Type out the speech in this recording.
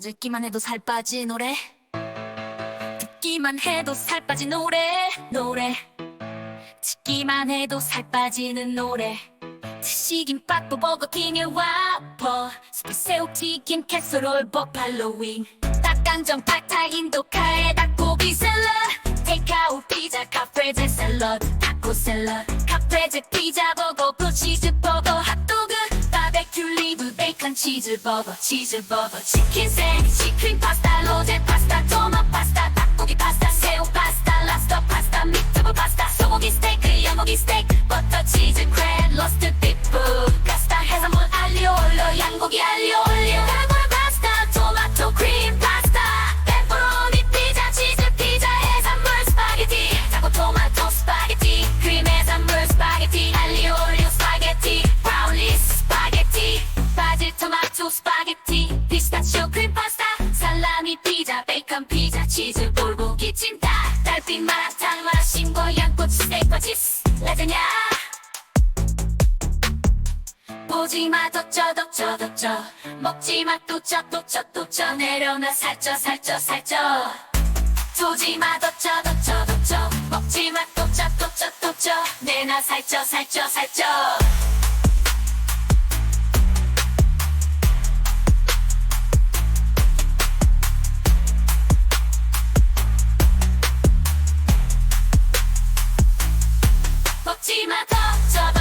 듣기만 해도 살 빠진 노래. 듣기만 해도 살 빠진 노래 노래. 듣기만 해도 살 빠지는 노래. 드시김밥 버거킹에 와퍼. 스프새우 튀김 캐서롤 버팔로 윙 닭강정 팟타 인도카에 닭고기 샐러드. 테이크아웃 피자 카프레제 샐러드 타코 샐러드. 카프레제 피자 버거 그 치즈 버거 핫도그 베이컨 치즈버거 치즈버거 치킨 생 치킨 파스타 로제 파스타 토마 파스타 닭고기 파스타 새우 파스타 랍스터 파스타 미트볼 파스타 소고기 스테이크 양고기 스테이크 버터 치즈 크랩 피스타치오 크림 파스타. 살라미 피자 베이컨 피자 치즈 불고기 찜닭 달빛 마라탕 마라심고 양꼬치 스테이크 치즈. 라자냐? 보지마 덧져 덧져 덧져 먹지마 또쪄 또쪄 또쪄 내려놔 살쪄 살쪄 살쪄. 조지마 덧져 덧져 덧져 먹지마 또쪄 또쪄 또쪄 내놔 살쪄 살쪄 살쪄 먹지